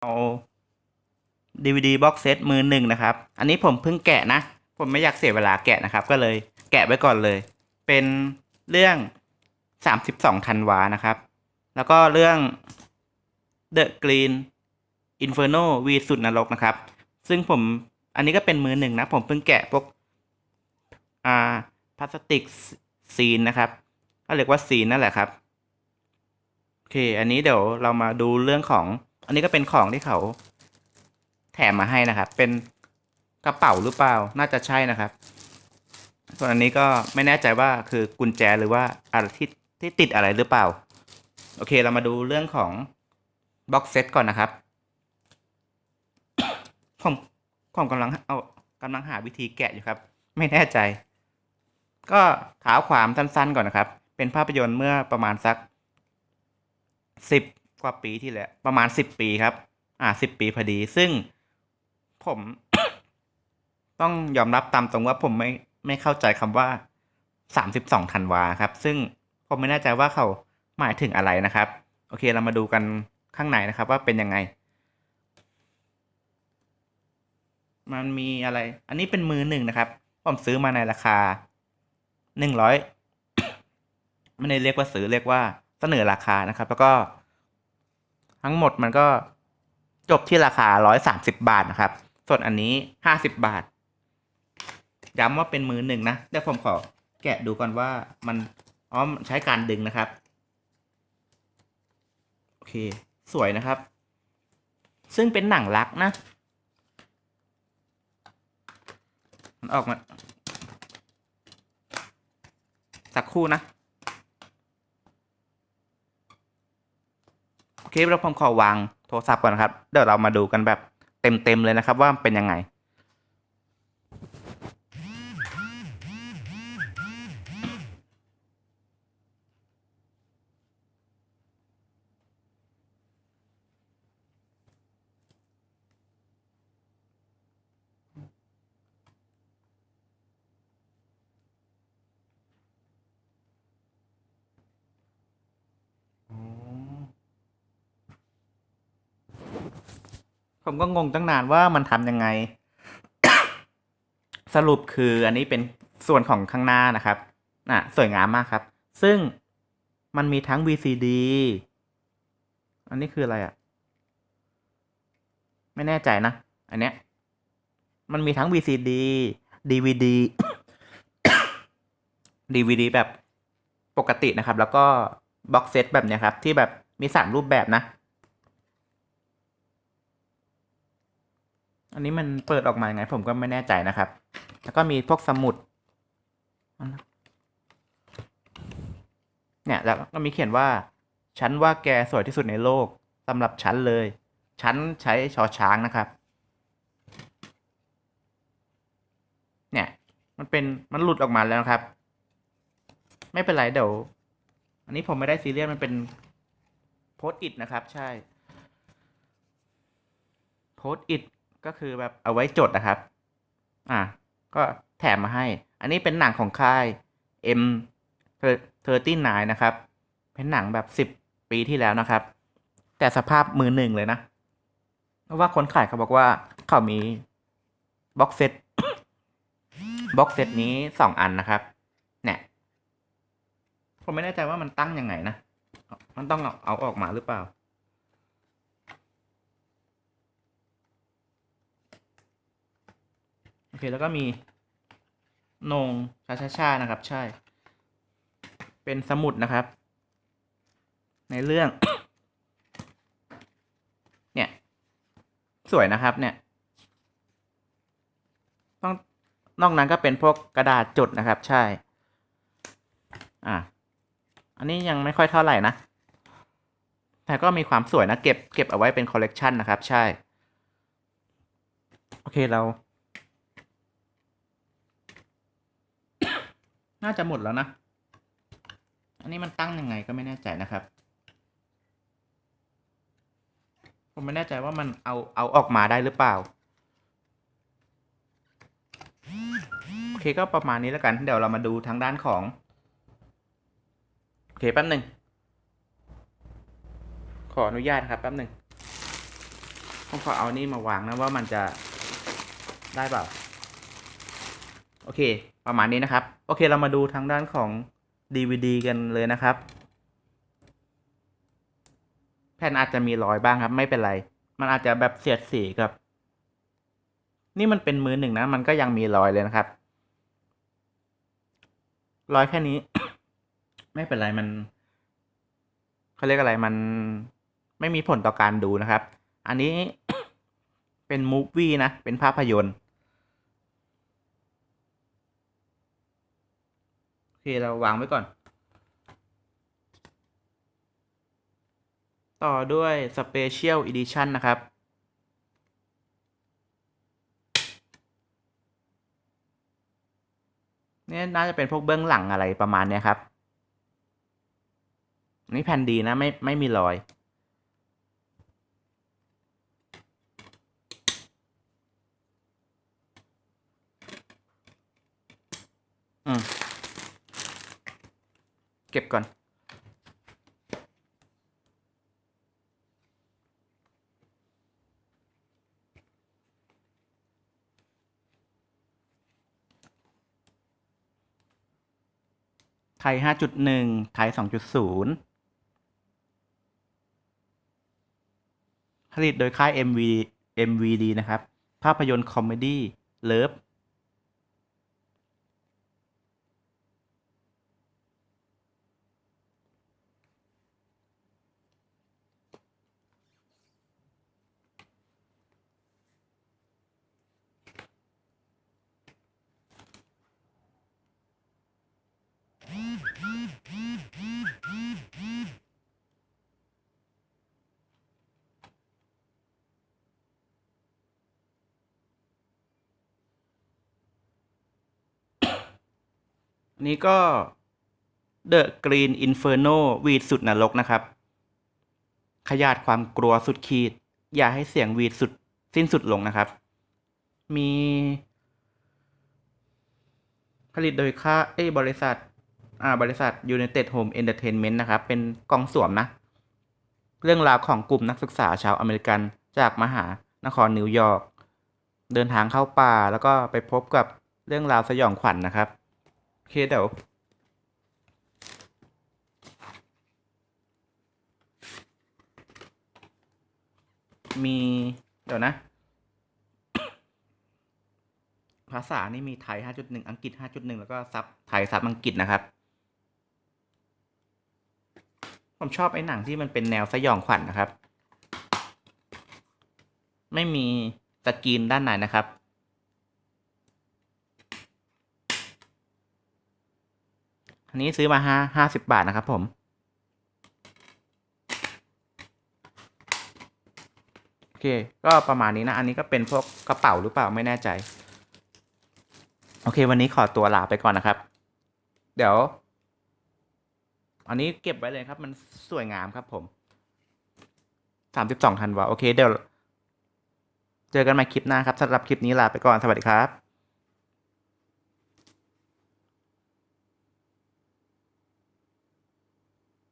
เอา DVD box set มือหนึ่งนะครับ อันนี้ผมเพิ่งแกะนะ ผมไม่อยากเสียเวลาแกะนะครับ ก็เลยแกะไว้ก่อนเลย เป็นเรื่อง 32ธันวานะครับ แล้วก็เรื่อง The Green Inferno วีสุดนรกนะครับ ซึ่งผมอันนี้ก็เป็นมือหนึ่งนะ ผมเพิ่งแกะพวกอ่าพลาสติกซีนนะครับก็เรียกว่าซีนนั่นแหละครับ โอเค อันนี้เดี๋ยวเรามาดูเรื่องของ อันนี้ก็เป็นของที่เขาแถมมาให้นะครับ เป็นกระเป๋าหรือเปล่า น่าจะใช่นะครับ ส่วนอันนี้ก็ไม่แน่ใจว่าคือกุญแจหรือว่าอะไรที่ที่ติดอะไรหรือเปล่า โอเค เรามาดูเรื่องของบ็อกเซตก่อนนะครับ ผมผมกำลังเอากำลังหาวิธีแกะอยู่ครับ ไม่แน่ใจ ก็ขาวความสั้นๆก่อนนะครับ เป็นภาพยนตร์เมื่อประมาณสักสิบ กว่าปีที่แล้วประมาณสิบปีครับ อ่าสิบปีพอดี ซึ่งผม ต้องยอมรับตามตรงว่าผมไม่ไม่เข้าใจคำว่าสามสิบสองธันวาครับ ซึ่งผมไม่แน่ใจว่าเขาหมายถึงอะไรนะครับ โอเคเรามาดูกันข้างในนะครับ ว่าเป็นยังไง มันมีอะไร อันนี้เป็นมือหนึ่งนะครับ ผมซื้อมาในราคาหนึ่งร้อยไม่ได้เรียกว่าซื้อเรียกว่าเสนอราคานะครับ แล้วก็ ทั้งหมดมันก็จบที่ราคาร้อยสามสิบาทนะครับ ส่วนอันนี้ห้าสิบบาท ย้ำว่าเป็นมือหนึ่งนะ เดี๋ยวผมขอแกะดูก่อนว่ามันอ๋อมใช้การดึงนะครับ โอเค สวยนะครับ ซึ่งเป็นหนังรักนะ มันออกมา สักครู่นะ โอเคเราผมขอวางโทรศัพท์ก่อนครับ เดี๋ยวเรามาดูกันแบบเต็มๆเลยนะครับว่าเป็นยังไง ผมก็งงตั้งนานว่ามันทำยังไง สรุปคืออันนี้เป็นส่วนของข้างหน้านะครับน่ะสวยงามมากครับ ซึ่งมันมีทั้ง VCD อันนี้คืออะไรอะ่ะ ไม่แน่ใจนะ อันเนี้ย มันมีทั้ง VCD DVD DVD แบบปกตินะครับ แล้วก็บ็อกเซตแบบเนี้ยครับ ที่แบบมีสามรูปแบบนะ อันนี้มันเปิดออกมายังไง ผมก็ไม่แน่ใจนะครับ แล้วก็มีพวกสมุด เนี่ยแล้วก็มีเขียนว่า ฉันว่าแกสวยที่สุดในโลกสำหรับฉันเลย ฉันใช้ชอช้างนะครับ เนี่ย มันเป็นมันหลุดออกมาแล้วนะครับ ไม่เป็นไรเดี๋ยว อันนี้ผมไม่ได้ซีเรียสมันเป็นโพสต์อิดนะครับ ใช่โพสต์อิด ก็คือแบบเอาไว้จดนะครับ อะก็แถมมาให้ อันนี้เป็นหนังของค่าย M 39นะครับ เป็นหนังแบบสิบ10 ปีที่แล้วนะครับ แต่สภาพมือหนึ่งเลยนะเพราะว่าคนขายเขาบอกว่าเขามีบ็อกเซตบ็อกเซตนี้สองอันนะครับ เนี่ยผมไม่แน่ใจว่ามันตั้งยังไงนะ มันต้องเอาเอาออกมาหรือเปล่า โอ เคแล้วก็มีนงชาชาชานะครับ ใช่ เป็นสมุดนะครับ ในเรื่อง เนี่ย สวยนะครับ เนี่ย ต้องนอกนั้นก็เป็นพวกกระดาษจดนะครับ ใช่ อะ อันนี้ยังไม่ค่อยเท่าไหร่นะ แต่ก็มีความสวยนะ เก็บเก็บเอาไว้เป็นคอลเลกชันนะครับ ใช่ โอเคเรา น่าจะหมดแล้วนะ อันนี้มันตั้งยังไงก็ไม่แน่ใจนะครับ ผมไม่แน่ใจว่ามันเอาเอาออกมาได้หรือเปล่า โอเคก็ประมาณนี้แล้วกัน เดี๋ยวเรามาดูทางด้านของ โอเคแป๊บหนึ่ง ขออนุญาตนะครับแป๊บหนึ่งผมขอเอานี่มาวางนะว่ามันจะได้เปล่า โอเค ประมาณนี้นะครับ โอเคเรามาดูทางด้านของ DVD กันเลยนะครับ แผ่นอาจจะมีรอยบ้างครับ ไม่เป็นไร มันอาจจะแบบเสียดสีกับ นี่มันเป็นมือหนึ่งนะ มันก็ยังมีรอยเลยนะครับ รอยแค่นี้ ไม่เป็นไรมันเขาเรียกอะไรมันไม่มีผลต่อการดูนะครับ อันนี้เป็นมูฟวี่นะ เป็นภาพยนตร์ โอ เคเราวางไว้ก่อน ต่อด้วย Special Edition นะครับเนี่น่าจะเป็นพวกเบื้องหลังอะไรประมาณนี้ครับนี่แผ่นดีนะ ไม่ไม่มีรอย อืม เก็บก่อน ไทย5.1ไทย2.0ผลิตโดยค่าย MV MVD นะครับ ภาพยนตร์คอมเมดี้เลิฟ อั นี้ก็ The Green Inferno วีดสุดนรกนะครับ ขยาดความกลัวสุดขีด อย่าให้เสียงวีดสุดสิ้นสุดลงนะครับ มี ผลิตโดยค่าเอ้บริษัท อ่า บริษัท United Home Entertainment นะครับ เป็นกองสวมนะ เรื่องราวของกลุ่มนักศึกษาชาวอเมริกันจากมหานครนิวยอร์กเดินทางเข้าป่าแล้วก็ไปพบกับเรื่องราวสยองขวัญนนะครับ เคเดี๋ยวมีเดี๋ยวนะ ภาษานี่มีไทย 5.1 อังกฤษ 5.1 แล้วก็ซับไทยซับอังกฤษนะครับ ผมชอบไอ้หนังที่มันเป็นแนวสยองขวัญนนะครับ ไม่มีสกรีนด้านในนะครับ อัน นี้ซื้อมาห้าห้าสิบบาทนะครับผม โอเค ก็ประมาณนี้นะ อันนี้ก็เป็นพวกกระเป๋าหรือเปล่าไม่แน่ใจ โอเค วันนี้ขอตัวลาไปก่อนนะครับ เดี๋ยว อันนี้เก็บไว้เลยครับ มันสวยงามครับผมสามสิบสองธันวาโอเค เดี๋ยว เจอกันใหม่คลิปหน้าครับสำหรับคลิปนี้ลาไปก่อน สวัสดีครับ